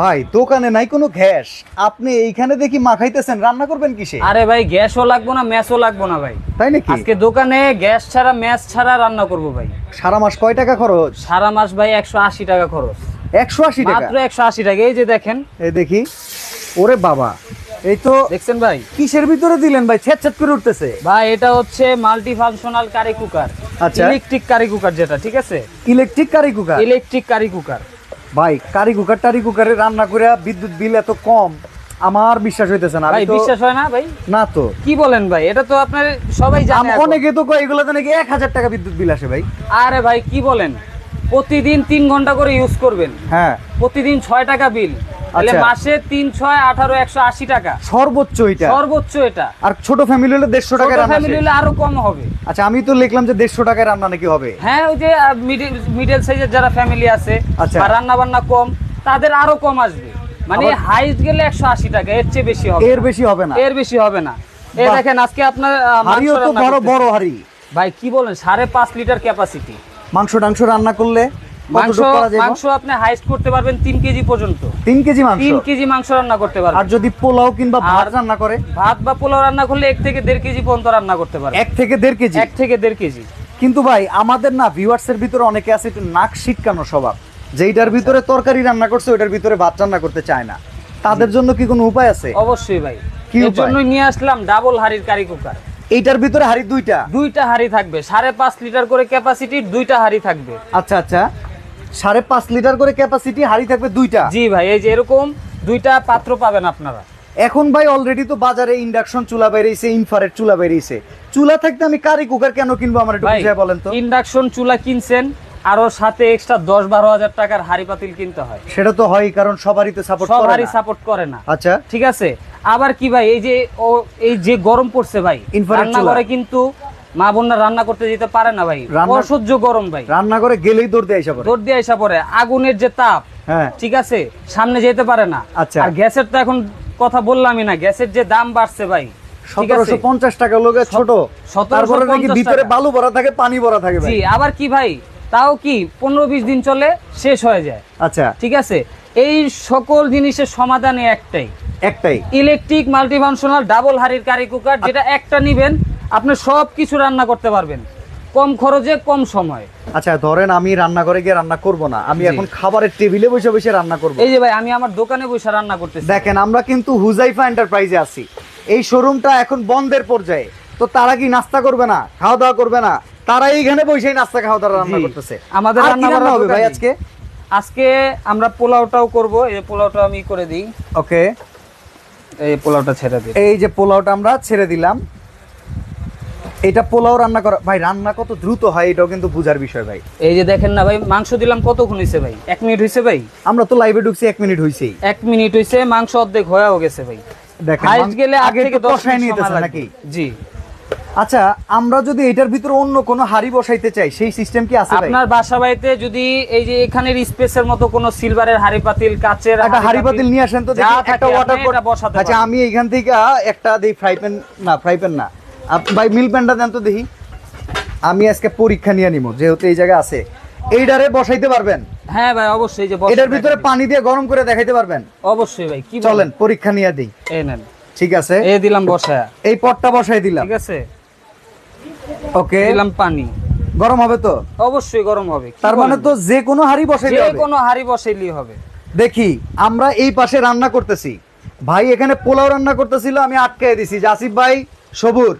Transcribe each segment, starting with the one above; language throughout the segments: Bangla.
ভাই দোকানে নাই কোনো গ্যাস। আপনি এইখানে দেখি মাখাইতেছেন রান্না করবেন কিসে? আরে ভাই গ্যাসও লাগবো না ম্যাচও লাগবো না ভাই। তাই নাকি? আজকে দোকানে গ্যাস ছাড়া ম্যাচ ছাড়া রান্না করব ভাই। সারা মাস কয় টাকা খরচ? সারা মাস ভাই একশো আশি টাকা খরচ। একশো আশি টাকা? মাত্র একশো আশি টাকা। এই যে দেখেন। এই দেখি। ওরে বাবা এই তো দেখছেন ভাই? কিসের ভিতরে দিলেন ভাই? ছেদ ছেদ করে উঠতেছে। ভাই এটা হচ্ছে মাল্টি ফাংশনাল কারি কুকার আচ্ছা। ইলেকট্রিক কারি কুকার যেটা ঠিক আছে? Electric curry cooker electric curry cooker ভাই কারি কুকার টারি কুকারে রান্না করে বিদ্যুৎ বিল এত কম আমার বিশ্বাস হইতেছে না। ভাই বিশ্বাস হয় না ভাই? না তো। কি বলেন ভাই? এটা তো আপনার সবাই জানে। অনেকে তো কয় এগুলোতে নাকি এক হাজার টাকা বিদ্যুৎ বিল আসে ভাই। আরে ভাই কি বলেন? প্রতিদিন তিন ঘণ্টা করে ইউজ করবেন। হ্যাঁ। প্রতিদিন ছয় টাকা বিল। মাসে তিন ছয় আঠারো একশো আশি টাকা। সর্বোচ্চ এটা? সর্বোচ্চ এটা। আর ছোট ফ্যামিলি হলে দেড়শো টাকা রান্না ফ্যামিলি হলে আরও কম হবে। আচ্ছা আমি তো লিখলাম যে দেড়শো টাকায় রান্না নাকি হবে। হ্যাঁ ওই যে মিডিল মিডল সাইজের যারা ফ্যামিলি আছে আচ্ছা। বা রান্না বান্না কম তাদের আরও কম আসবে। মানে হাইস্ট গেলে একশো আশি টাকা এর চেয়ে বেশি হবে এর বেশি হবে না। এর বেশি হবে না। এই দেখেন আজকে আপনার হাড়িও তো বড় বড় হাড়ি। ভাই কি বলেন? সাড়ে পাঁচ লিটার ক্যাপাসিটি মাংস টাংস রান্না করলে মাংস কতটুকু করা যায় মাংস আপনি হাইস্ট করতে পারবেন তিন কেজি পর্যন্ত। তিন কেজি মাংস? তিন কেজি মাংস রান্না করতে আর যদি পোলাও কিংবা ভাত রান্না করে? ভাত বা পোলাও রান্না করলে এক থেকে দেড় কেজি পর্যন্ত রান্না করতে পারবেন। এক থেকে দেড় কেজি? এক থেকে দেড় কেজি। কিন্তু ভাই আমাদের না ভিউয়ার্স এর ভিতরে অনেকে আছে একটু নাক শিটকানো স্বভাব। যেইটার ভিতরে তরকারি রান্না করছে ওইটার ভিতরে ভাত রান্না করতে চায় না। তাদের জন্য কি কোনো উপায় আছে? অবশ্যই ভাই। কি? জন্যই নিয়ে আসলাম ডাবল হাড়ির কারি কুকার এইটার ভিতরে হাড়ি দুইটা? দুইটা হাড়ি থাকবে। সাড়ে পাঁচ লিটার করে ক্যাপাসিটির দুইটা হাড়ি থাকবে। আচ্ছা আচ্ছা। সাড়ে পাঁচ লিটার করে ক্যাপাসিটি হাড়ি থাকবে দুইটা। জি ভাই এই যে এরকম দুইটা পাত্র পাবেন আপনারা। এখন ভাই অলরেডি তো বাজারে ইন্ডাকশন চুলা বেরিয়েছে ইনফারেট চুলা বেরিয়েছে। চুলা থাকতে আমি কারি কুকার কেন কিনবো আমার একটু বুঝিয়ে বলেন তো? ইন্ডাকশন চুলা কিনছেন আরও সাথে এক্সট্রা দশ বারো হাজার টাকার হাড়ি পাতিল কিনতে হয়। সেটা তো হয় কারণ সবারই তো সাপোর্ট সব করে হাড়ি না। সাপোর্ট করে না। আচ্ছা। ঠিক আছে? আবার কি ভাই এই যে ও এই যে গরম পড়ছে ভাই Infrared রান্না চুলা। করে কিন্তু মা বোনরা রান্না করতে যেতে পারে না ভাই। অসহ্য গরম ভাই। রান্না করে গেলেই দৌড় দিয়ে এসে পড়ে। দৌড় দিয়ে আসা পরে আগুনের যে তাপ হ্যাঁ। ঠিক আছে? সামনে যেতে পারে না। আচ্ছা। আর গ্যাসের তো এখন কথা বললামই না। গ্যাসের যে দাম বাড়ছে ভাই সতেরোশো পঞ্চাশ টাকা লোকে ছোট। তারপরে নাকি ভিতরে বালু ভরা থাকে পানি ভরা থাকে জি আবার কি ভাই? তাও কি পনেরো বিশ দিন চলে শেষ হয়ে যায়। আচ্ছা। ঠিক আছে? এই সকল জিনিসের সমাধানে একটাই। একটাই। ইলেকট্রিক মাল্টিফাংশনাল ডাবল হাড়ির কারি কুকার যেটা একটা নিবেন আপনি সব কিছু রান্না করতে পারবেন। কম খরচে কম সময়। আচ্ছা ধরেন আমি রান্না করে গিয়ে রান্না করব না আমি এখন খাবারের টেবিলে বসে বসে রান্না করব। এই যে ভাই আমি আমার দোকানে বসে রান্না করতেছি। দেখেন আমরা কিন্তু হুজাইফা এন্টারপ্রাইজে আছি। এই শোরুমটা এখন বন্ধের পর্যায়ে। তো তারা কি নাস্তা করবে না খাওয়া দাওয়া করবে না? তারা এইখানে বসে নাস্তা খাওয়া দাওয়া রান্না করতেছে। আমাদের রান্না হবে ভাই আজকে? আজকে আমরা পোলাওটাও করব এই পোলাওটা আমি করে দিই। ওকে। এই পোলাওটা ছেড়ে দিই। এই যে পোলাওটা আমরা ছেড়ে দিলাম। এটা পোলাও রান্না করা ভাই রান্না কত দ্রুত হয় এটাও কিন্তু বুঝার বিষয় ভাই। এই যে দেখেন না ভাই মাংস দিলাম কতক্ষণ হয়েছে ভাই? এক মিনিট হয়েছে ভাই? আমরা তো লাইভে ঢুকছি এক মিনিট হইছেই। এক মিনিট হয়েছে মাংস অর্ধেক হয়েও গেছে ভাই। দেখেন গেলে আগে থেকে দশ মিনিট নাকি? জি। আচ্ছা আমরা যদি এটার ভিতরে অন্য কোনো হাড়ি বসাইতে চাই সেই সিস্টেম কি আছে আপনার বাসা বাড়িতে যদি এই যে এখানের স্পেসের মতো কোনো সিলভারের হাড়ি পাতিল কাচের একটা হাড়ি পাতিল নিয়ে আসেন তো দেখি একটা ওয়াটার বসাতে আচ্ছা আমি এখান থেকে একটা দেই ফ্রাই প্যান না ফ্রাই প্যান না। ভাই মিল প্যানটা দেন তো দেখি। আমি আজকে পরীক্ষা নিয়ে নিব যেহেতু এই জায়গায় আছে। এইটারে বসাইতে পারবেন? হ্যাঁ ভাই অবশ্যই যে এটার ভিতরে পানি দিয়ে গরম করে দেখাইতে পারবেন? অবশ্যই ভাই কি চলেন পরীক্ষা নিয়ে দিই। এই নেন। ঠিক আছে? এই দিলাম বসায়া। এই পটটা বসাই দিলাম। ঠিক আছে? ওকে। দিলাম পানি। গরম হবে তো? অবশ্যই গরম হবে তার মানে তো যে কোনো হাড়ি বসাইতে যে কোনো হাড়ি বসাইলেই হবে। দেখি আমরা এই পাশে রান্না করতেছি। ভাই এখানে পোলাও রান্না করতেছিল আমি আটকাই দিছি। জাসিফ ভাই সবুর।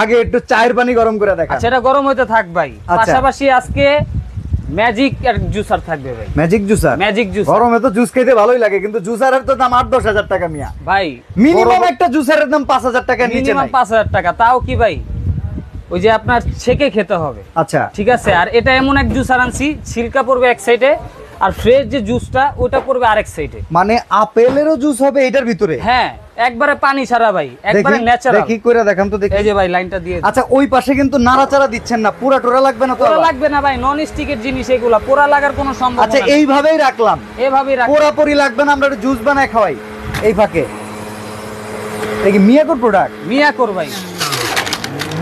আগে একটু চায়ের পানি গরম করে দেখা আচ্ছা এটা গরম হইতে থাক ভাই। আচ্ছা। পাশাপাশি আজকে ম্যাজিক আর জুসার থাকবে ভাই। Magic juicer? ম্যাজিক জুস গরমে তো জুস খেতে ভালোই লাগে কিন্তু জুসারের তো দাম আট দশ হাজার টাকা মিয়া। ভাই মিনিমাম একটা জুসারের দাম পাঁচ হাজার টাকার নিচে মিনিমাম নাই। পাঁচ হাজার টাকা। তাও কি ভাই? ওই যে আপনার ছেকে খেতে হবে। আচ্ছা। ঠিক আছে? আর এটা এমন এক জুসার আনছি ছিলকা পড়বে এক সাইডে আর ফ্রেশ যে জুসটা ওটা পড়বে আরেক সাইডে মানে আপেলেরও জুস হবে এটার ভিতরে? হ্যাঁ। একবারে পানি ছাড়া ভাই একবারে ন্যাচারাল দেখি করে দেখান তো দেখি। এই যে ভাই লাইনটা দিয়ে আচ্ছা ওই পাশে কিন্তু নাড়াচাড়া দিচ্ছেন না পুরা টোরা লাগবে না তো আবার? লাগবে না ভাই নন স্টিকের জিনিস এগুলা পোড়া লাগার কোনো সম্ভাবনা আচ্ছা এইভাবেই রাখলাম। এভাবেই রাখ পোড়াপড়ি লাগবে না আমরা জুস বানায় খাওয়াই এই ফাঁকে। দেখি মিয়াকোর প্রোডাক্ট মিয়া কর ভাই।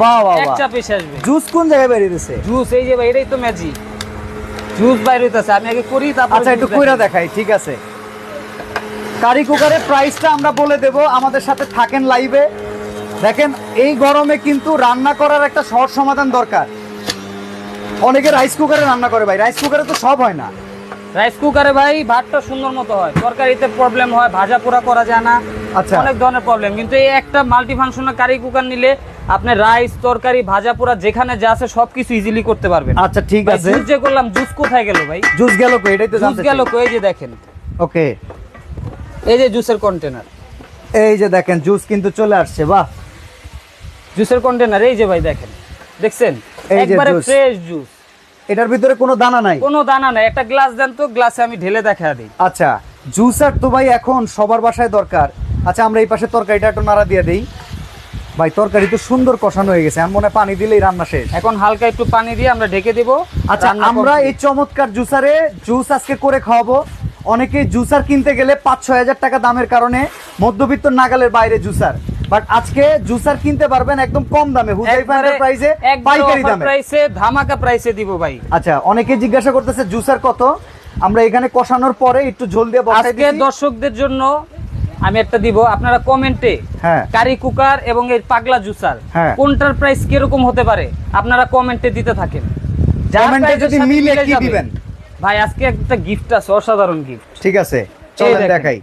বাহ বাহ এক চাপ আসবে জুস কোন জায়গায় বেরিয়ে দিছে জুস এই যে ভাই এটাই তো ম্যাজিক জুস বাইরে হইতাছে আমি আগে করি তারপর আচ্ছা একটু কইরা দেখাই ঠিক আছে। কারি কুকারের প্রাইসটা আমরা বলে দেব। আমাদের সাথে থাকেন লাইভে দেখেন এই গরমে কিন্তু রান্না করার একটা সহজ সমাধান দরকার। অনেকে রাইস কুকারে রান্না করে ভাই। রাইস কুকারে তো সব হয় না। রাইস কুকারে ভাই ভাতটা সুন্দর মতো হয়। তরকারিতে প্রবলেম হয় ভাজা পোড়া করা যায় না। আচ্ছা। অনেক ধরনের প্রবলেম কিন্তু এই একটা মাল্টি ফাংশনাল কারি কুকার নিলে আপনি রাইস তরকারি ভাজা পোড়া যেখানে যা আছে সবকিছু ইজিলি করতে পারবেন। আচ্ছা ঠিক আছে। জুস যে করলাম জুস কোথায় গেল ভাই? জুস গেল কই? এটাই তো জুস গেল কই? এই যে দেখেন। ওকে এই যে জুসের কন্টেনার এই যে দেখেন জুস কিন্তু চলে আসছে বাহ। জুসের কন্টেনার এই যে ভাই দেখেন দেখছেন? একবারে ফ্রেশ জুস। এটার ভিতরে কোনো দানা নাই? কোনো দানা নাই একটা গ্লাস দেন তো গ্লাসে আমি ঢেলে দেখা দিই। আচ্ছা জুসার তো ভাই এখন সবার বাসায় দরকার। আচ্ছা আমরা এই পাশে তরকারিটা একটু নাড়া দিয়ে দেই। ভাই তরকারি তো সুন্দর কষানো হয়ে গেছে আমি মনে পানি দিলেই রান্না শেষ। এখন হালকা একটু পানি দিয়ে আমরা ঢেকে দিব। আচ্ছা আমরা এই চমৎকার জুসারে জুস আজকে করে খাওয়াবো। অনেকে জুসার কিনতে গেলে পাঁচ ছয় হাজার টাকা দামের কারণে মধ্যবিত্ত নাগালের বাইরে জুসার। বাট আজকে জুসার কিনতে পারবেন একদম কম দামে একবারে পাইকারি দামে। এ ধামাকা প্রাইসে দিব ভাই। আচ্ছা অনেকে জিজ্ঞাসা করতেছে জুসার কত? আমরা এখানে কষানোর পরে একটু ঝোল দিয়ে বসাই দিচ্ছি দর্শকদের জন্য আমি একটা দিব। আপনারা কমেন্টে হ্যাঁ। কারি কুকার এবং এই পাগলা জুসার হ্যাঁ। কোনটার প্রাইস কীরকম হতে পারে? আপনারা কমেন্টে দিতে থাকেন। এর যদি মিলে কি দিবেন? ভাই আজকে একটা গিফট আছে অসাধারণ গিফট ঠিক আছে চলেন দেখাই।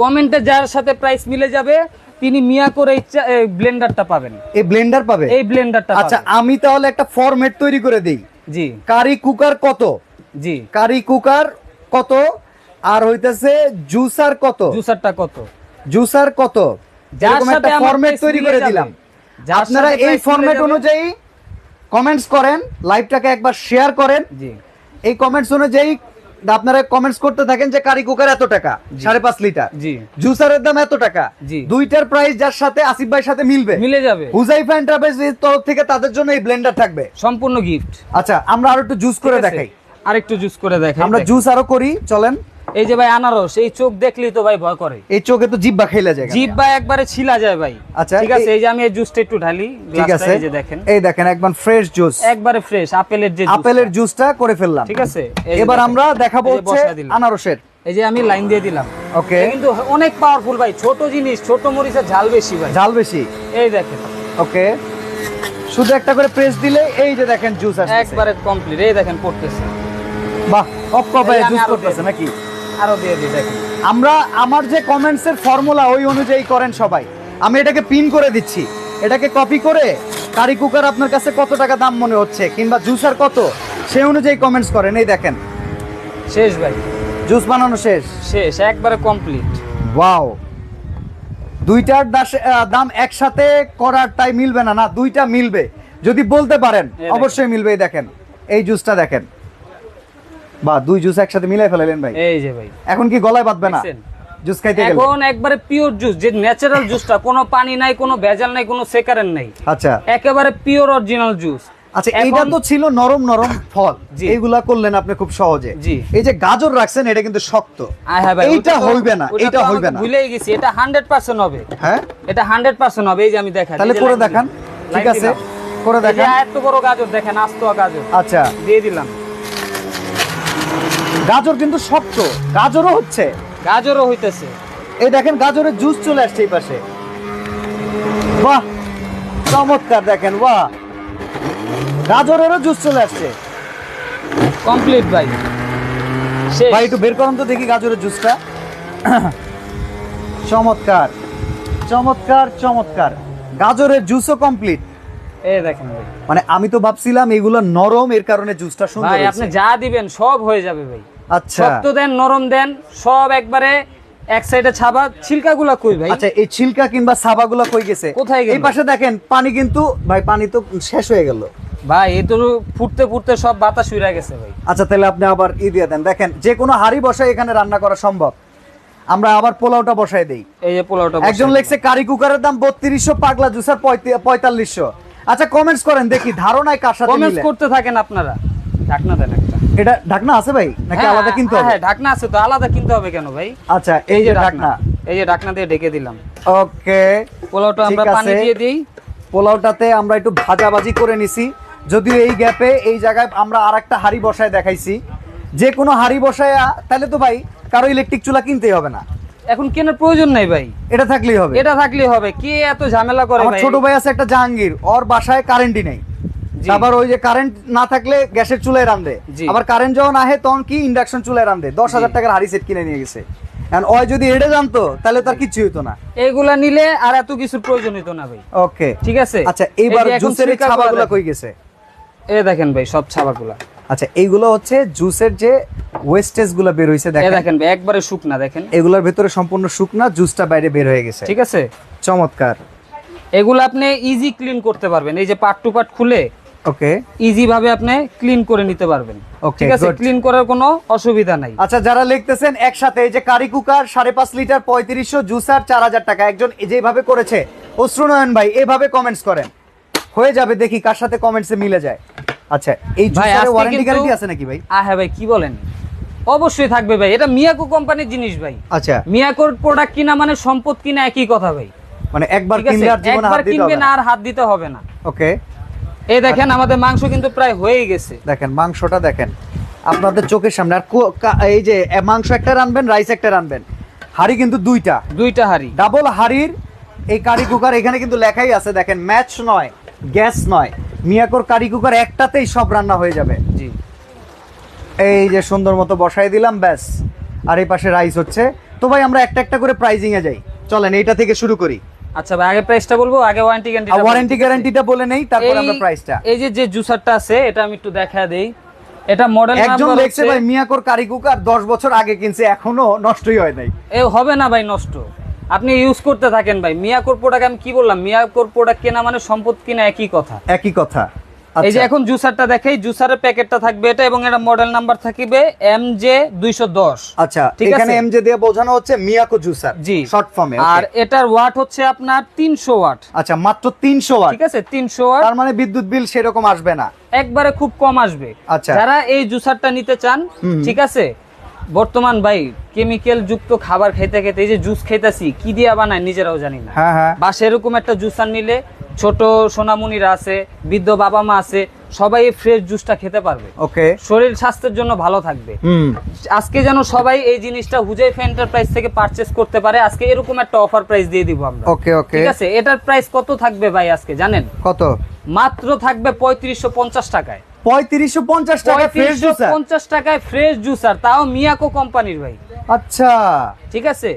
কমেন্টে যার সাথে প্রাইস মিলে যাবে তিনি মিয়া করে ব্লেন্ডারটা পাবেন। এই ব্লেন্ডার পাবে? এই ব্লেন্ডারটা আচ্ছা আমি তাহলে একটা ফরম্যাট তৈরি করে দেই। জি। কারি কুকার কত? জি। কারি কুকার কত? আর হইতেছে জুসার কত? জুসারটা কত? জুসার কত? যার সাথে একটা ফরম্যাট তৈরি করে দিলাম। আপনারা এই ফরম্যাট অনুযায়ী কমেন্টস করেন লাইভটাকে একবার শেয়ার করেন। জি। এই কমেন্টস অনুযায়ী আপনারা কমেন্টস করতে থাকেন যে কারি কুকার এত টাকা সাড়ে পাঁচ লিটার। জি। জুসারের দাম এত টাকা। জি। দুইটার প্রাইস যার সাথে আসিফ ভাইয়ের সাথে মিলবে। মিলে যাবে। হুজাইফা এন্টারপ্রাইজের তরফ থেকে তাদের জন্য এই ব্লেন্ডার থাকবে। সম্পূর্ণ গিফট আচ্ছা আমরা আরও একটু জুস করে দেখাই। আরেকটু জুস করে দেখাই। আমরা জুস আরও করি চলেন। এই যে ভাই আনারস এই চোখ দেখলেই তো ভাই ভয় করে। এই চোখে তো জিব্বা খেলে যায় জিব্বা একবারে ছিলা যায় ভাই। আচ্ছা, ঠিক আছে এই- যে আমি এই জুসটা একটু ঢালি ঠিক আছে। এই যে দেখেন। এই দেখেন একদম ফ্রেশ জুস একবারে ফ্রেশ আপেলের যে আপেলের জুসটা করে ফেললাম। ঠিক আছে এবার আমরা দেখাবো হচ্ছে। আনারসের। এই যে আমি লাইন দিয়ে দিলাম। ওকে কিন্তু অনেক পাওয়ারফুল ভাই ছোট জিনিস ছোট মরিচের ঝাল বেশি ভাই। ঝাল বেশি। এই দেখেন। ওকে শুধু একটা করে প্রেস দিলে এই যে দেখেন জুস আসছে একবারে কমপ্লিট এই দেখেন পড়তেছে। বাহ কপে জুস করতেছে নাকি? আরও দিয়ে দিই দেখেন। আমরা আমার যে কমেন্টস এর ফর্মুলা ওই অনুযায়ী করেন সবাই। আমি এটাকে পিন করে দিচ্ছি। এটাকে কপি করে কারি কুকার আপনার কাছে কত টাকা দাম মনে হচ্ছে কিংবা জুসার কত সেই অনুযায়ী কমেন্টস করেন। এই দেখেন। শেষ ভাই। জুস বানানো শেষ। শেষ একবারে কমপ্লিট ওয়াও দুইটার দাম একসাথে করারটাই মিলবে না না দুইটা মিলবে। যদি বলতে পারেন অবশ্যই মিলবে এই দেখেন। এই জুসটা দেখেন। বা দুই জুস একসাথে মিলাই ফেলালেন ভাই। এই যে ভাই। এখন কি গলায় বাঁধবে না? জুস খাইতে গেলে। এখন একবারে পিওর জুস যে ন্যাচারাল জুসটা কোনো পানি নাই কোনো ভেজাল নাই কোনো সেকারের নাই। আচ্ছা। একেবারে পিওর অরিজিনাল জুস আচ্ছা তো ছিল নরম নরম ফল। এইগুলা করলেন আপনি খুব সহজে। এই যে গাজর রাখছেন এটা কিন্তু শক্ত। এইটা হইবে না এটা হইবে না। ভুলেই গেছি এটা হান্ড্রেড পার্সেন্ট হবে। হ্যাঁ? এটা হান্ড্রেড পার্সেন্ট হবে এই যে আমি দেখা তাহলে করে দেখান। ঠিক আছে করে দেখান। এত বড় গাজর দেখেন আস্ত গাজর। আচ্ছা। দিয়ে দিলাম। গাজর কিন্তু শক্ত গাজরও হচ্ছে। গাজরও হইতেছে। এই দেখেন গাজরের জুস চলে আসছে এই পাশে। বাহ চমৎকার দেখেন বাহ। গাজরেরও জুস চলে আসছে। কমপ্লিট ভাই। ভাই একটু বের করুন তো দেখি গাজরের জুসটা চমৎকার চমৎকার চমৎকার। গাজরের জুসও কমপ্লিট এই দেখেন ভাই। মানে আমি তো ভাবছিলাম এগুলো নরম এর কারণে জুসটা সুন্দর ভাই আপনি যা দিবেন সব হয়ে যাবে ভাই। আচ্ছা। শক্ত দেন নরম দেন সব একবারে এক সাইডে ছাবা ছিলকাগুলা কই ভাই? আচ্ছা এই ছিলকা কিংবা কই গেছে? কোথায় গেল? এই পাশে দেখেন পানি কিন্তু ভাই পানি তো শেষ হয়ে গেল। ভাই তো ফুটতে ফুটতে সব বাতাস উড়ে গেছে ভাই। আচ্ছা তাহলে আপনি আবার ই দিয়ে দেন। দেখেন যে কোনো হাড়ি বসায় এখানে রান্না করা সম্ভব। আমরা আবার পোলাওটা বসাই দেই। এই যে পোলাওটা একজন লেখছে কারি কুকারের দাম বত্রিশশো পাগলা জুসার পঁয়তাল্লিশশো। আচ্ছা কমেন্টস করেন দেখি ধারণায় কার সাথে কমেন্টস করতে থাকেন আপনারা। ঢাকনা দেন একটা। এটা ঢাকনা আছে ভাই? নাকি হ্যাঁ, আলাদা কিনতে হবে? হ্যাঁ, ঢাকনা আছে তো আলাদা কিনতে হবে কেন ভাই? আচ্ছা এই যে ঢাকনা। এই যে ঢাকনা দিয়ে ঢেকে দিলাম। ওকে পোলাওটা আমরা পানি দিয়ে দিই। পোলাওটাতে আমরা একটু ভাজাভাজি করে নিছি। যদিও এই গ্যাপে এই জায়গায় আমরা আর একটা হাড়ি বসায় দেখাইছি। যে কোনো হাড়ি বসায় তাহলে তো ভাই কারও ইলেকট্রিক চুলা কিনতেই হবে না। এখন কেনার প্রয়োজন নাই ভাই। এটা থাকলেই হবে। এটা থাকলেই হবে। কে এত ঝামেলা করে ভাই? ছোট ভাই আছে একটা জাহাঙ্গীর ওর বাসায় কারেন্টই নেই। আবার ওই যে কারেন্ট না থাকলে গ্যাসের চুলায় রান্ধে আবার কারেন্ট যখন আহে তখন কি ইন্ডাকশন চুলায় রান্ধে দশ হাজার। টাকার হাড়ি সেট কিনে নিয়ে গেছে। ওই যদি জানতো তাহলে তার হতো না। এইগুলা নিলে আর এত কিছুর প্রয়োজন হতো না ভাই। ওকে ঠিক আছে? আচ্ছা এইবার জুসের ছাবাগুলো কই গেছে। এই দেখেন ভাই সব ছাবাগুলা আচ্ছা এইগুলো হচ্ছে জুসের যে ওয়েস্টেজগুলো বের হইছে এই দেখেন। দেখেন ভাই একবারে শুকনা দেখেন। এগুলোর ভেতরে সম্পূর্ণ শুকনা জুসটা বাইরে বের হয়ে গেছে। ঠিক আছে? চমৎকার। এগুলো আপনি ইজি ক্লিন করতে পারবেন। এই যে পার্ট টু পার্ট খুলে ওকে ইজি ভাবে আপনি ক্লিন করে নিতে পারবেন। ঠিক আছে. ক্লিন করার কোনো অসুবিধা নাই। আচ্ছা যারা লিখতেছেন একসাথে এই যে কারি কুকার সাড়ে পাঁচ লিটার পঁয়ত্রিশশো জুসার চার হাজার টাকা। একজন যেভাবে করেছে অশ্রুনয়ন ভাই এভাবে কমেন্টস করেন। হয়ে যাবে দেখি কার সাথে কমেন্টসে মিলে যায়। আচ্ছা এই জুসারে ওয়ারেন্টি গ্যারান্টি আছে নাকি ভাই? আ হ্যাঁ ভাই কি বলেন? অবশ্যই থাকবে ভাই এটা মিয়াকো কোম্পানির জিনিস ভাই। আচ্ছা। মিয়াকোর প্রোডাক্ট কিনা মানে সম্পদ কিনা একই কথা ভাই। মানে একবার কিনলে আর জীবনে হাত দিতে হবে না। আর হাত দিতে হবে না। ওকে এই দেখেন আমাদের মাংস কিন্তু প্রায় হয়েই গেছে। দেখেন মাংসটা দেখেন। আপনাদের চোখের সামনে আর এই যে মাংস একটা রানবেন রাইস একটা রানবেন। হাড়ি কিন্তু দুইটা। দুইটা হাড়ি। ডাবল হাড়ির এই কারি কুকার এখানে কিন্তু লেখাই আছে দেখেন ম্যাচ নয় গ্যাস নয়। মিয়াকোর কারি কুকার একটাতেই সব রান্না হয়ে যাবে। জি। এই যে সুন্দর মতো বসাই দিলাম ব্যাস। আর এই পাশে রাইস হচ্ছে। তো ভাই আমরা একটা একটা করে প্রাইজিং এ যাই। চলেন এইটা থেকে শুরু করি। আচ্ছা ভাই আগে প্রাইসটা বলব? আগে ওয়ারেন্টি গ্যারান্টি ওয়ারেন্টি গ্যারান্টিটা বলে নেই তারপর আমরা প্রাইসটা এই যে যে জুসারটা আছে এটা আমি একটু দেখা দেই। এটা মডেল একজন দেখছে ভাই মিয়াকোর কারি কুকার দশ বছর আগে কিনছে এখনও নষ্টই হয় নাই। এ হবে না ভাই নষ্ট। আপনি ইউজ করতে থাকেন ভাই। মিয়াকোর প্রোডাক্ট আমি কি বললাম? মিয়াকোর প্রোডাক্ট কেনা মানে সম্পদ কিনা একই কথা। একই কথা। এই যে আচ্ছা, এখন জুসারটা দেখাই জুসারের প্যাকেটটা থাকবে এটা এবং এটা মডেল নাম্বার থাকবে এম জে দুইশো দশ। আচ্ছা ঠিক এখানে আছে। এমজে দিয়ে বোঝানো হচ্ছে মিয়াকো জুসার জি। শর্ট ফর্মে আর এটার ওয়াট হচ্ছে আপনার তিনশো ওয়াট। আচ্ছা মাত্র তিনশো ওয়াট। ঠিক আছে তিনশো ওয়াট। তার মানে বিদ্যুৎ বিল সেরকম আসবে না। একবারে খুব কম আসবে। আচ্ছা। যারা এই জুসারটা নিতে চান ঠিক আছে? বর্তমান ভাই কেমিক্যাল যুক্ত খাবার খেতে খেতে এই যে জুস খেতেছি কি দিয়ে বানায় নিজেরাও জানি না। হ্যাঁ হ্যাঁ। বা সেরকম একটা জুসার নিলে ছোট সোনামুনিরা আছে বৃদ্ধ বাবা মা আছে সবাই এই ফ্রেশ জুসটা খেতে পারবে। ওকে। শরীর স্বাস্থ্যের জন্য ভালো থাকবে। হুম। আজকে যেন সবাই এই জিনিসটা হুজাইফা এন্টারপ্রাইজ থেকে পারচেস করতে পারে আজকে এরকম একটা অফার প্রাইস দিয়ে দিব আমরা। ওকে ওকে। ঠিক আছে? এটার প্রাইস কত থাকবে ভাই আজকে জানেন? কত? মাত্র থাকবে পঁয়ত্রিশশো পঞ্চাশ টাকায়। পঁয়ত্রিশশো পঞ্চাশ টাকা ফ্রেশ জুসার পঞ্চাশ টাকায় ফ্রেশ জুসার তাও মিয়াকো কোম্পানির ভাই। আচ্ছা। ঠিক আছে?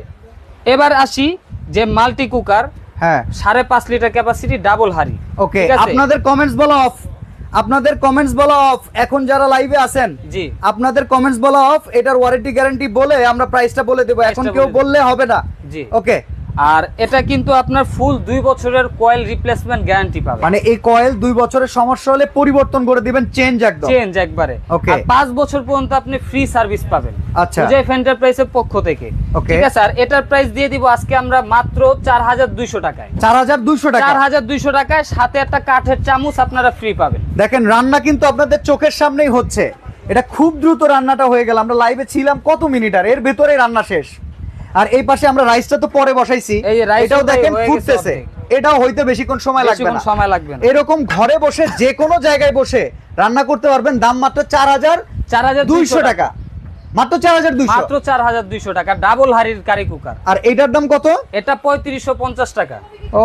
এবার আসি যে মাল্টি কুকার হ্যাঁ। সাড়ে পাঁচ লিটার ক্যাপাসিটি ডাবল হাড়ি। ওকে আপনাদের কমেন্টস বলা অফ আপনাদের কমেন্টস বলা অফ এখন যারা লাইভে আছেন জি। আপনাদের কমেন্টস বলা অফ এটার ওয়ারেন্টি গ্যারান্টি বলে আমরা প্রাইসটা বলে দেবো। এখন কেউ বললে হবে না। জি। ওকে আর এটা কিন্তু আপনার ফুল দুই বছরের কয়েল রিপ্লেসমেন্ট গ্যারান্টি পাবে। মানে এই কয়েল দুই বছরের সমস্যা হলে পরিবর্তন করে দিবেন চেঞ্জ একদম। চেঞ্জ একবারে। ওকে আর পাঁচ বছর পর্যন্ত আপনি ফ্রি সার্ভিস পাবেন। আচ্ছা। উজাইফ এন্টারপ্রাইজের পক্ষ থেকে. ঠিক আছে? আর এটার প্রাইস দিয়ে দিব আজকে আমরা মাত্র চার হাজার দুইশো টাকায়। চার হাজার দুইশো টাকা। চার হাজার দুইশো টাকায় সাথে একটা কাঠের চামচ আপনারা ফ্রি পাবেন। দেখেন রান্না কিন্তু আপনাদের চোখের সামনেই হচ্ছে। এটা খুব দ্রুত রান্নাটা হয়ে গেল। আমরা লাইভে ছিলাম কত মিনিট আর এর ভেতরে রান্না শেষ। আর এই পাশে আমরা রাইসটা তো পরে বসাইছি। এটাও দেখেন ফুটতেছে। এটাও হইতে বেশিক্ষণ সময় লাগবে না। সময় লাগবে এরকম ঘরে বসে যে কোনো জায়গায় বসে রান্না করতে পারবেন। দাম মাত্র চার হাজার চার হাজার দুইশো টাকা। মাত্র চার হাজার দুইশো। মাত্র চার হাজার দুইশো টাকা। ডাবল হাড়ির কারি কুকার আর এটার দাম কত? এটা পঁয়ত্রিশশো পঞ্চাশ টাকা।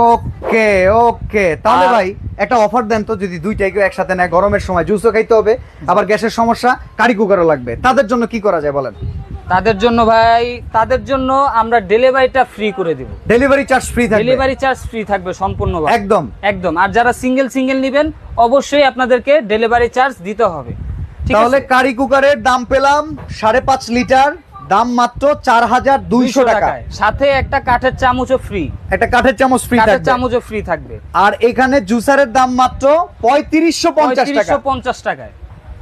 ওকে ওকে। তাহলে ভাই একটা অফার দেন তো যদি দুইটাই কেউ একসাথে নেয়। গরমের সময় জুসও খাইতে হবে। আবার গ্যাসের সমস্যা কারি কুকারও লাগবে। তাদের জন্য কি করা যায় বলেন? তাদের জন্য ভাই তাদের জন্য আমরা ডেলিভারিটা ফ্রি করে দিব। ডেলিভারি চার্জ ফ্রি থাকবে। ডেলিভারি চার্জ ফ্রি থাকবে সম্পূর্ণ একদম। একদম। আর যারা সিঙ্গেল সিঙ্গেল নেবেন অবশ্যই আপনাদেরকে ডেলিভারি চার্জ দিতে হবে। তাহলে কারি কুকারের দাম পেলাম সাড়ে পাঁচ লিটার দাম মাত্র চার হাজার দুইশো টাকা। টাকায়। সাথে একটা কাঠের চামচও ফ্রি একটা কাঠের চামচ ফ্রি কাঠের চামচও ফ্রি থাকবে। আর এখানে জুসারের দাম মাত্র পঁয়ত্রিশশো পঞ্চাশ পঞ্চাশ টাকায়।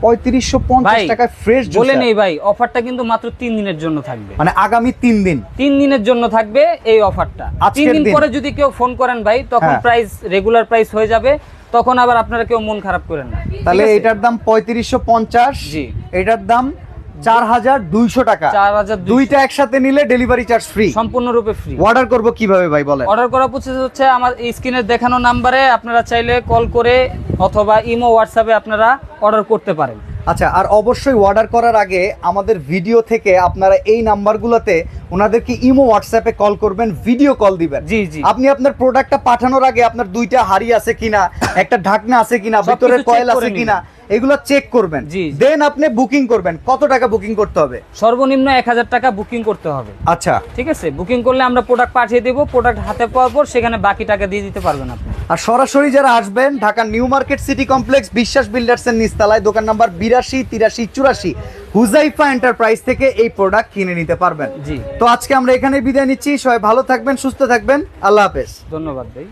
পঁয়ত্রিশশো পঞ্চাশ টাকায় ফ্রেশ বলে নেই ভাই অফারটা কিন্তু মাত্র তিন দিনের জন্য থাকবে মানে আগামী তিন দিন তিন দিনের জন্য থাকবে এই অফারটা তিন দিন। পরে যদি কেউ ফোন করেন ভাই তখন। প্রাইস রেগুলার প্রাইস হয়ে যাবে তখন আবার আপনারা কেউ মন খারাপ করেন না তাহলে এটার দাম পঁয়ত্রিশশো পঞ্চাশ জি। এটার দাম চার হাজার দুইশো টাকা। চার হাজার দুইটা একসাথে নিলে ডেলিভারি চার্জ ফ্রি সম্পূর্ণরূপে ফ্রি অর্ডার করব কীভাবে ভাই বলেন। অর্ডার করার প্রসেস হচ্ছে আমার স্ক্রিনে দেখানো নাম্বারে আপনারা চাইলে কল করে অথবা ইমো হোয়াটসঅ্যাপে আপনারা অর্ডার করতে পারেন। আচ্ছা আর অবশ্যই অর্ডার করার আগে আমাদের ভিডিও থেকে আপনারা এই নাম্বারগুলোতে ওনাদেরকে ইমো হোয়াটসঅ্যাপে কল করবেন ভিডিও কল দিবেন। জি, জি। আপনি আপনার প্রোডাক্টটা পাঠানোর আগে আপনার দুইটা হাড়ি আছে কিনা একটা ঢাকনা আছে কিনা ভিতরে কয়েল আছে কিনা এগুলো চেক করবেন। দেন আপনি বুকিং করবেন। কত টাকা বুকিং করতে হবে? সর্বনিম্ন এক হাজার টাকা বুকিং করতে হবে। আচ্ছা। ঠিক আছে? বুকিং করলে আমরা প্রোডাক্ট পাঠিয়ে দেবো প্রোডাক্ট হাতে পাওয়ার পর সেখানে বাকি টাকা দিয়ে দিতে পারবেন আপনি। আর সরাসরি যারা আসবেন Dhaka new market city complex Biswas builders এর নিচতলায় দোকান নাম্বার বিরাশি তিরাশি চুরাশি হুজাইফা এন্টারপ্রাইজ থেকে এই প্রোডাক্ট কিনে নিতে পারবেন। জি। তো আজকে আমরা এখানে বিদায় নিচ্ছি। সবাই ভালো থাকবেন সুস্থ থাকবেন। আল্লাহ হাফেজ। ধন্যবাদ ভাই।